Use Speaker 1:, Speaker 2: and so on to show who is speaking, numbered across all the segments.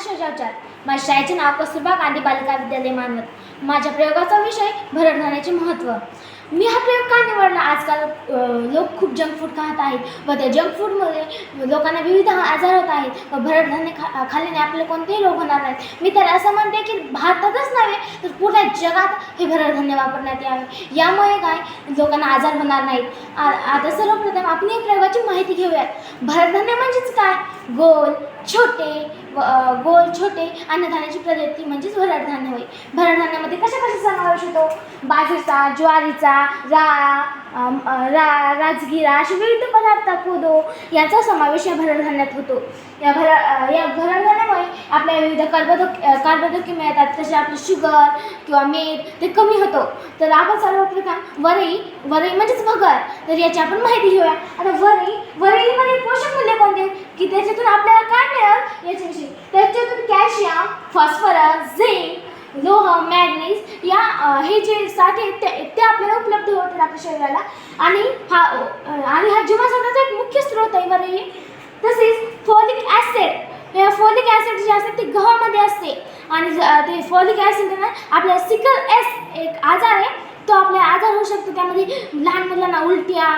Speaker 1: शिवजावचार माझ्या शाळेचे नाव कस्तुरबा गांधी बालिका विद्यालय मानवत. माझ्या प्रयोगाचा विषय भरडधान्याचे महत्त्व मी हा प्रयोग का निवडला? आजकाल लोक खूप जंक फूड खात आहेत व त्या जंक फूडमुळे लोकांना विविध आजार होत आहेत व भरडधान्य खा खाल्ल्याने आपले कोणतेही रोग होणार नाहीत. मी तर असं म्हणते की भारतातच नव्हे तर पूर्ण जगात हे भरडधान्य वापरण्यात यावे. यामुळे काय लोकांना आजार होणार नाहीत. आ- आता सर्वप्रथम आपण या प्रयोगाची माहिती घेऊयात. भरडधान्य म्हणजेच काय? गोल छोटे व गोल छोटे अन्नधान्याची प्रजाती म्हणजेच भरडधान्य होय. भरडधान्यामध्ये कशा कशा समावेश होतो? बाजरीचा ज्वारीचा राळा रा राजगिरा असे विविध पदार्थ कोदो याचा समावेश या भरडधान्यात होतो. या भर या भरडधान्यामुळे आपल्या विविध कर्बोदक अ, मिळतात. तसे आपले शुगर किंवा मेद ते कमी होतो. तर आपण सर्वप्रथम वरई वरई म्हणजेच भगर. तर याची आपण माहिती घेऊया. आता वरई वरईमध्ये पोषक मूल्य कोणते? की त्याच्यातून आपल्याला काय मिळेल? याच्याविषयी. त्याच्यातून कॅल्शियम फॉस्फरस झिंक लोह मॅग्नीज या हे जे साठे ते आपल्याला उपलब्ध होतात आपल्या शरीराला. आणि हा आणि हा जीवनसत्वाचा एक मुख्य स्रोत आहे वरई तसेच फॉलिक ॲसिड हे फॉलिक ॲसिड जे असते ते गव्हामध्ये असते. आणि ज- ते फॉलिक ॲसिडनं आपल्या सिकल एस एक आजार आहे. तो आपल्या आजार होऊ शकतो. त्यामध्ये लहान मुलांना उलट्या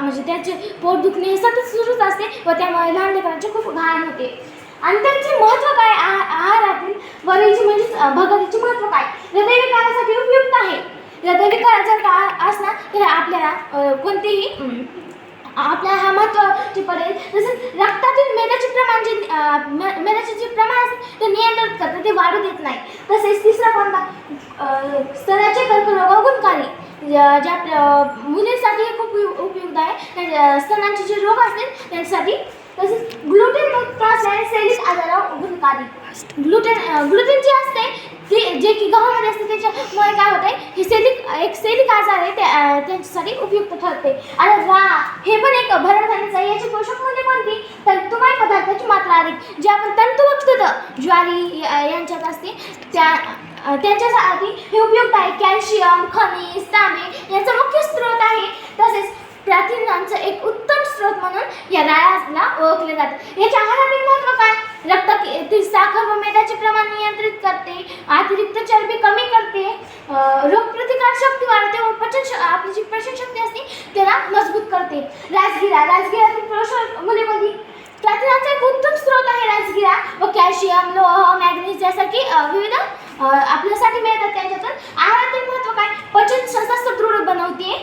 Speaker 1: म्हणजे त्याचे पोट दुखणे हे सतत सुरूच असते व त्यामुळे लहान लेकरांचे खूप घाण होते. आणि त्यांचे महत्त्व काय? आहारातील वरीलचे म्हणजेच अं, महत्त्व काय? हृदयविकारासाठी उपयुक्त आहे. हृदयविकार जर का असला तर आपल्याला कोणतेही आपल्या हा महत्त्वाची पडेल. तसेच रक्तातील मेदाचे प्रमाण जे मेदाचे जे प्रमाण असते ते नियंत्रित करतं ते वाढू देत नाही. तसेच तिसरा कोणता स्तराचे स्तनाचे कर्करोग गुणकारी ज्या मुलींसाठी हे खूप उपयुक्त आहे. स्तनांचे जे रोग असतील त्यांच्यासाठी तसेच ग्लुटेन मुक्त आजारावर गुणकारी ग्लुटेन ग्लुटेन जे असते ते जे की गव्हामध्ये असते त्याच्यामुळे काय होते हे सैनिक एक सैनिक आजार आहे ते त्यांच्यासाठी उपयुक्त ठरते. आणि रा हे पण एक भरडधान्याचं आहे. याची पोषक म्हणजे कोणती? तंतुमय पदार्थाची मात्रा अधिक जे आपण तंतुमुक्त ज्वारी यांच्यात असते त्या त्यांच्या त्यांच्यासाठी हे उपयुक्त आहे. कॅल्शियम खनिज तांबे यांचा मुख्य स्रोत आहे. तसेच प्रथिनांचं एक उत्तम स्रोत म्हणून या राळ्याला ओळखले जाते. याच्या आहार रक्तातील साखर व मेदाचे प्रमाण नियंत्रित करते अतिरिक्त चरबी कमी करते रोगप्रतिकार शक्ती वाढते व पचन आपली जी पचन शक्ती असते त्याला मजबूत करते. राजगिरा राजगिरातील पोषण मुलीमध्ये प्रथिनांचा एक उत्तम स्रोत आहे राजगिरा व कॅल्शियम लोह मॅग्नीज यासारखी विविध आपल्यासाठी मिळतात. त्यांच्यातून आहारातील महत्त्व काय पचन संस्था सुदृढ बनवते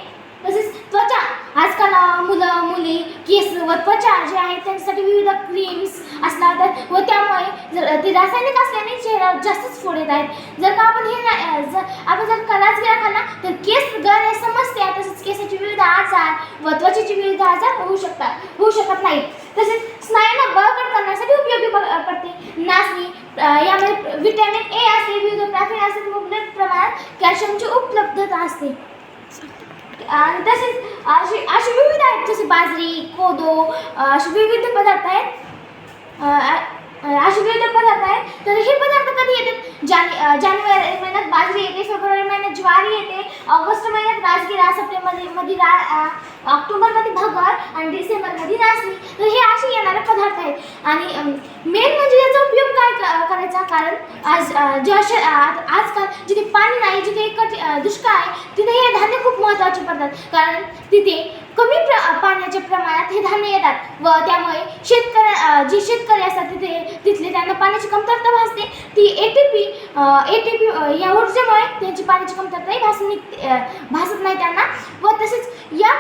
Speaker 1: तसेच त्वचा आजकाल अं, मुलं मुली केस व त्वचा जे आहे त्यांच्यासाठी विविध क्रीम्स असतात व त्यामुळे जर ते रासायनिक असल्याने चेहऱ्यावर जास्तच फोड येत आहेत. जर का आपण हे जर आपण जर कलाच गेला खाल्ला तर केस गळणे समस्या तसेच केसाचे विविध आजार व त्वचेचे विविध आजार होऊ शकतात होऊ शकत नाहीत. तसेच स्नायूंना बळकट करण्यासाठी उपयोगी प- पडते. नाचणी यामध्ये विटॅमिन ए असते विविध प्रथिने असते मुबलक प्रमाणात कॅल्शियमची उपलब्धता असते. आणि तसेच अशी अशी विविध आहेत जसे बाजरी कोदो असे विविध पदार्थ आहेत. असे विविध पदार्थ आहेत. तर हे पदार्थ कधी येतात? जाने जानेवारी महिन्यात बाजरी येते फेब्रुवारी महिन्यात ज्वारी येते ऑगस्ट महिन्यात राजगिरा सप्टेंबरमध्ये रा ऑक्टोबरमध्ये भगर आणि डिसेंबरमध्ये नाचणी तर हे असे येणारे पदार्थ आहेत. आणि मेन म्हणजे याचा उपयोग काय करायचा? कारण आज जे असे आजकाल जिथे पाणी नाही जिथे एकट दुष्काळ आहे तिथे हे धान्य खूप महत्त्वाचे पडतात. कारण तिथे कमी प्र पाण्याचे प्रमाण हे धान्य येतात व त्यामुळे शेतकऱ्या जी जे शेतकरी असतात तिथे तिथले त्यांना पाण्याची कमतरता भासते. ती A T P A T P या ऊर्जेमुळे त्यांची पाण्याची कमतरताही भास भासत नाही त्यांना. व तसेच या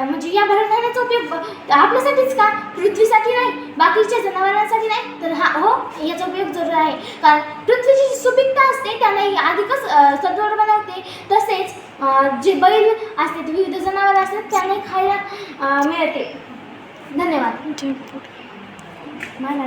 Speaker 1: म्हणजे या भरडधान्याचा उपयोग आपल्यासाठीच का? पृथ्वीसाठी नाही बाकीच्या जनावरांसाठी नाही? तर हा हो याचा उपयोग जरूर आहे. कारण पृथ्वीची जी सुपीकता असते त्यांना ही अधिकच सदृढ बनवते. तसेच जे बैल असते विविध जनावर असतात त्यांना खायला मिळते. धन्यवाद. मला